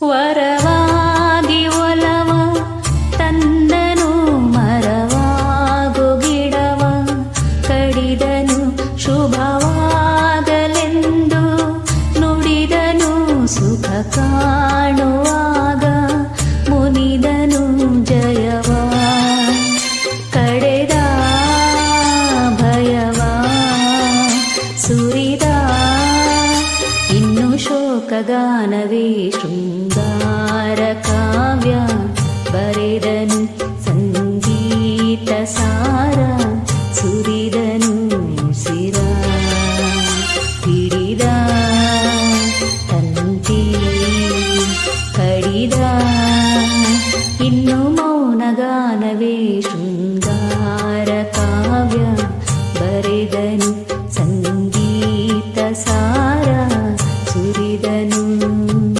ವರವಾಗಿ ಒಲವ ತಂದನು ಮರವಾಗು ಗಿಡವ ಕಡಿದನು ಶುಭವಾಗಲೆಂದು, ನುಡಿದನು ಸುಖ ಕಾಣುವಾಗ. ಮುನಿದನು ಜಯವ, ಕಡೆದ ಭಯವ, ಸುರಿದ नु शोकगानवे शृङ्गारकाव्या बरेदनु सङ्गीतसारा सुरिदनु सिरा पिडिदा तन्ति कडिदा इन्नु मौनगानवे शृङ्गारकाव्या बरेदनु ಮಾಡಿದನು